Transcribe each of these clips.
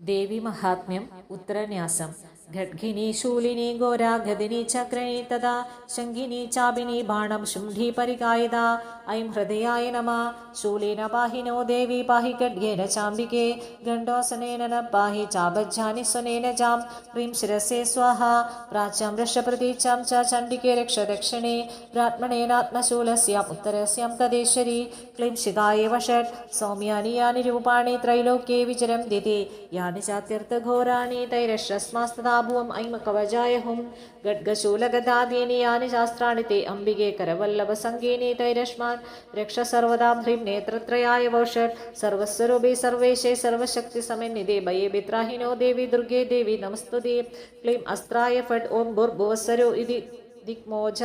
ദേവി മഹാത്മ്യം ഉത്തരന്യാസം खड्गिनी शूलिनी घोरागदिनी चक्रिणी तदा, शङ्गिनी चाबिनी बाणं शुण्ढी परिगायदा ऐं हृदयाय नमः। शूलेन पाहि नो देवी, पाहि खड्गेन चाम्बिके। गण्डोसनेन न पाहि चाबज्जानि स्वनेन जां ह्रीं शिरसे स्वाहा। प्राच्यां वृषप्रतीचां च चण्डिके रक्ष दक्षिणे। ब्राह्मणेनात्मशूलस्याम् उत्तरस्यां तदेश्वरी क्लीं शिखाय वषट्। सौम्यानि यानि रूपाणि त्रैलोक्ये विचरं दिति यानि चात्यर्थघोराणि तैरश्रस्मास्तदा। സാബുവം ഐമകവചായഹും ഗഡ്ഗശൂലഗദാദീനി യാനി ശാസ്ത്രാണി തേ അംബികെ കരവല്ലഭസംഗീനി തൈരശ്മാൻ രക്ഷ സർവദാം ഹ്രീം നേത്രത്രയായ വൗഷഡ് സർവസ്വരൂപി സർവേശേ സർവശക്തി സമന്വിതേ ഭയേ വിത്രാഹിനോ ദേവി ദുർഗേ ദേവി നമസ്തുതേ. ക്ലീം അസ്ത്രായ ഫഡ് ഓം ഭുർഭുവസ്വരോ ഇതി. ദിഗ്മോജ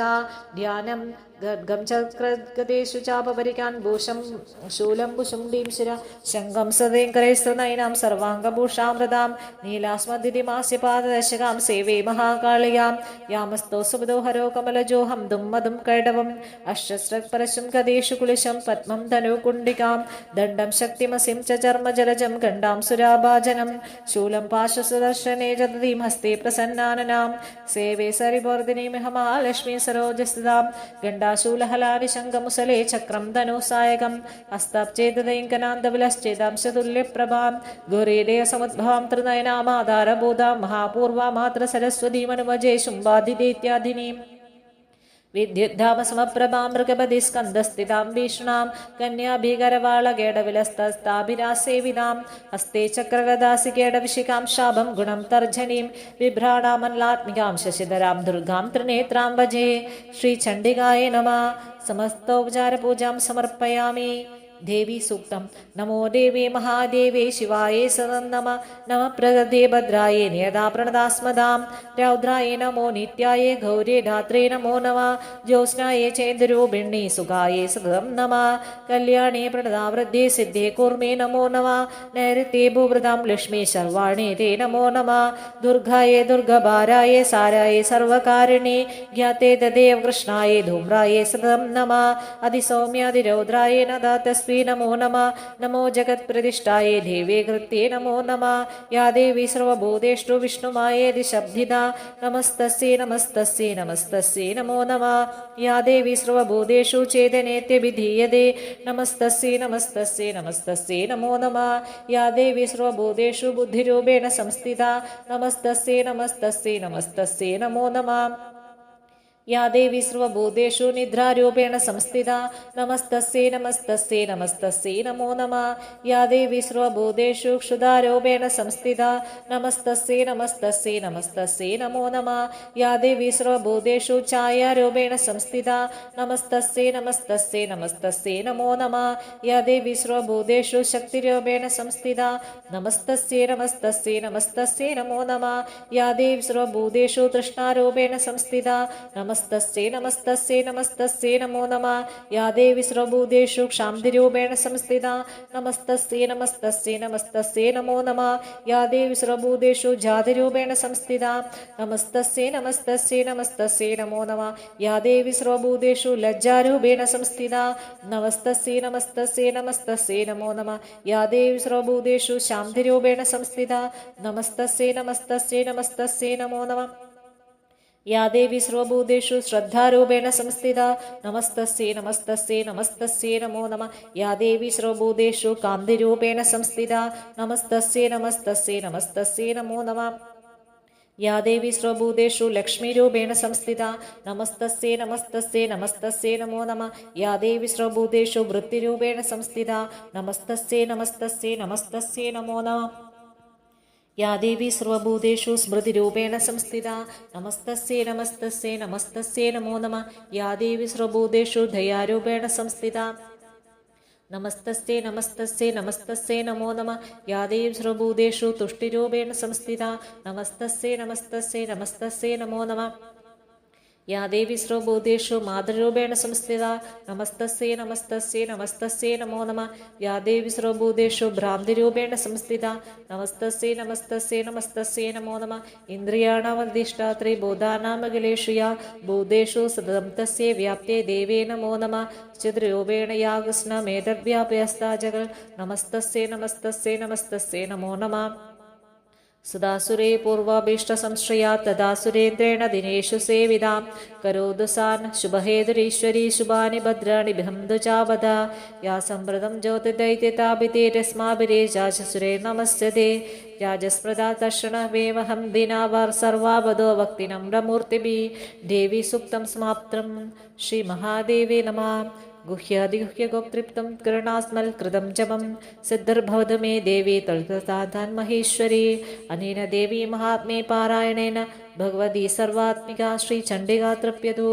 ധ്യാനം ഗർഗം ചക്രഗതേഷു ചാപവരിക്കാൻ ഭൂഷം ശൂലം കുശുണ്ടീം ശിര ശംഖം സദയങ്കരൈസ്ത്രനൈനാം സർവാംഗഭൂഷാമൃതാം നീലാസ്മതിമാസ്യപാദശകാം സേവേ മഹാകാളിയാം യാമസ്തോ സുമതോ ഹരോ കമലജോഹം ദുമ്മതും കൈടവം അശ്വസ്രപരശും ഗതേഷു കുളിശം പത്മം ധനുകുണ്ഡികാം ദണ്ഡം ശക്തിമസിം ച ചർമ്മജലജം ഖണ്ഡാം സുരാഭാജനം ശൂലം പാശ്വസുദർശനേ ചതീം ഹസ്തേ പ്രസന്നാനനാം സേവേ സരിവർദിനീമിഹമാ ലക്ഷ്മീ സരോജസ്ഥിതാം ഗണ്ടാശൂലഹലാരിശങ്കമുസലേ ചക്രം ധനുസായകം ഹസ്താബ്ചേതദൈങ്കനാന്തവിലശ്ചേതാംശതുല്യപ്രഭാം ഗുരീരേസമുദ്ഭവാം ത്രിനയനാമാധാരഭൂതാം മഹാപൂർവാമാത്ര സരസ്വതീമനുമജേശും ബാധിതേത്യാധിനീം विद्युद्धामसमप्रभां मृगपति स्कन्दस्थितां भीषणां से हस्ते चक्रगदासिकेडविशिखां शाभं गुणम तर्जनी, बिभ्राणामल्लात्मिकां शशिधरां, दुर्गां त्रिनेत्रां भजे, श्रीचण्डिकाय नमः समस्तोपचारपूजां समर्पयामि। देवी सूक्तं नमो देवे महादेवे शिवाय सदं नम नम प्रगदे भद्राय नियदा प्रणदास्मदां रौद्राय नमो नित्याय गौरे धात्रे नमो नमः। ज्योत्स्नाय चेन्द्ररूपिण्ये सुगाय सदं नमः। कल्याणे प्रणदावृद्धे सिद्धे कूर्मे नमो नमः। नैऋत्ये भूवृतां लक्ष्मी सर्वाणि ते नमो नमः। दुर्गाय दुर्गभाराय साराय सर्वकारिणे। ज्ञाते तदेव कृष्णाय धूम्राय सदं नमः। अधिसौम्यादिरौद्राय नदा तस्मै नमो नमः नमो जगत्प्रतिष्ठाय देवे कृत्ये नमो नमः या देवी सर्वभूतेषु विष्णुमायेदि शब्दिदा नमस्तस्यै नमस्तस्यै नमस्तस्यै नमो नमः या देवी सर्वभूतेषु चेदनेत्यभिधीयते नमस्तस्यै नमस्तस्यै नमस्तस्यै नमो नमः या देवी सर्वभूतेषु बुद्धिरूपेण संस्थिता नमस्तस्यै नमस्तस्यै नमस्तस्यै नमो नमः യാ ദേവി സർവഭൂതേഷു നിദ്രാരൂപേണ സംസ്ഥിത. നമസ്തസ്യേ നമസ്തസ്യേ നമസ്തസ്യേ നമോ നമ. യാ ദേവി സർവഭൂതേഷു ക്ഷുതാരൂപേണ സംസ്ഥിത. നമസ്തസ്യേ നമസ്തസ്യേ നമസ്തസ്യേ നമോ നമ. യാ ദേവി സർവഭൂതേഷു ഛായാരൂപേണ സംസ്ഥിത. നമസ്തസ്യേ നമസ്തസ്യേ നമസ്തസ്യേ നമോ നമ. യാ ദേവി സർവഭൂതേഷു ശക്തിരൂപേണ സംസ്ഥിത. നമസ്തസ്യേ നമസ്തസ്യേ നമസ്തസ്യേ നമോ നമ. യാ ദേവി സർവഭൂതേഷു തൃഷ്ണാരൂപേണ സംസ്ഥിത. നമ നമസ്തസ്യേ നമസ്തസ്യേ നമസ്തസ്യേ നമോ നമ. യാ ദേവി സർവഭൂതേഷു ക്ഷാന്തിരൂപേണ സംസ്ഥിത. നമസ്തസ്യേ നമസ്തസ്യേ നമസ്തസ്യേ നമോ നമ. യാ ദേവി സർവഭൂതേഷു ജാതിരൂപേണ സംസ്ഥിത. നമസ്തസ്യേ നമസ്തസ്യേ നമസ്തസ്യേ നമോ നമ. യാ ദേവി സർവഭൂതേഷു ലജ്ജാരൂപേണ സംസ്ഥിത. നമസ്തസ്യേ നമസ്തസ്യേ നമസ്തസ്യേ നമോ നമ. യാ ദേവി സർവഭൂതേഷു ശാന്തിരൂപേണ സംസ്ഥിത. നമസ്തസ്യേ നമസ്തസ്യേ നമസ്തസ്യേ നമോ നമ. ಯಾ ದೇವಿ ಸರ್ವಭೂತೇಶು ಶ್ರದ್ಧಾರೂಪೇಣ ಸಂಸ್ಥಿತ, ನಮಸ್ತಸ್ಯೆ ನಮಸ್ತಸ್ಯೆ ನಮಸ್ತಸ್ಯೆ ನಮೋ ನಮ. ಯಾ ದೇವಿ ಸರ್ವಭೂತು ಕಾಂತಿರೂಪೇಣ ಸಂಸ್ಥಿತ, ನಮಸ್ತಸ್ಯೆ ನಮಸ್ತಸ್ಯೆ ನಮಸ್ತಸ್ಯೆ ನಮೋ ನಮ. ಯಾ ದೇವಿ ಸ್ವಭೂತು ಲಕ್ಷ್ಮೀರೂಪೇಣ ಸಂಸ್ಥಿತ, ನಮಸ್ತಸ್ಯೆ ನಮಸ್ತಸ್ಯೆ ನಮಸ್ತಸ್ಯೆ ನಮೋ ನಮ. ಯಾ ದೇವಿ ಸ್ವಭೂತು ವೃತ್ತಿರೂಪೇಣ ಸಂಸ್ಥಿತ, ನಮಸ್ತಸ್ಯೆ ನಮಸ್ತಸ್ಯೆ ನಮಸ್ತಸ್ಯೆ ನಮೋ ನಮ. യാദേവി സർവഭൂതേഷു സ്മൃതിരൂപേണ സംസ്ഥിത. നമസ്തസ്യേ നമസ്തസ്യേ നമസ്തസ്യേ നമോ നമ. യാ ദേവി സർവഭൂതേഷു ദയാരൂപേണ സംസ്ഥിത. നമസ്തസ്യേ നമസ്തസ്യേ നമസ്തസ്യേ നമോ നമ. യാ ദേവി സർവഭൂതേഷു തുഷ്ടിരൂപേണ സംസ്ഥിത. നമസ്തസ്യേ നമസ്തസ്യേ നമസ്തസ്യേ നമോ നമ. യാ ദേവി സ്രോബോധേഷു മാതൃരൂപേണ സംസ്ഥിത നമസ്തസ്യേ നമസ്തസ്യേ നമസ്തസ്യേ നമോ നമ. യാ ദേവി സ്രോബോധേഷു ഭ്രാന്തിരൂപേണ സംസ്ഥിത നമസ്തസ്യേ നമസ്തസ്യേ നമസ്തസ്യേ നമോ നമ. ഇന്ദ്രിയാണാമധിഷ്ഠാത്രി ബോധാനാമഖിലേഷു യാ ബോധേഷു സതതം വ്യാപ്തേ ദേവേ നമോ നമ. ചിത്രൂപേണ യാ കൃഷ്ണ മേധവ്യാപ്യസ്താജകൾ നമസ്തസ്യേ നമസ്തസ്യേ നമസ്തസ്യേ നമോ നമ. സദാസുരേ പൂർവാഭീഷ്ടസംശ്രയാ തഥാ സുരേന്ദ്രേണ ദിനേഷു സേവിതാം. കരോതു സാൻ ശുഭഹേതുരീശ്വരീ ശുഭാനി ഭദ്രാണി ബിഹംതു ചാവത യാ സംവൃതം ജ്യോതിദൈത്യതാപിതേരസ്മാഭിരേജാശസുരേ നമസ്യതേ. രാജസ്മൃതാ തർഷണവേവഹം ദിനാവാർ സർവാവതോ ഭക്തിനമ്രമൂർത്തിഭി ദേവി സുക്തം സമാപ്തം. ശ്രീ മഹാദേവി നമാം. गुह्यादिगुह्यगोप्तृप्तं कृणास्मल्कृतं जपं सिद्धिर्भवतु मे देवी तल्कृताधान्महेश्वरी अनेन देवी महात्मे पारायणेन भगवती सर्वात्मिका श्रीचण्डिका तृप्यतु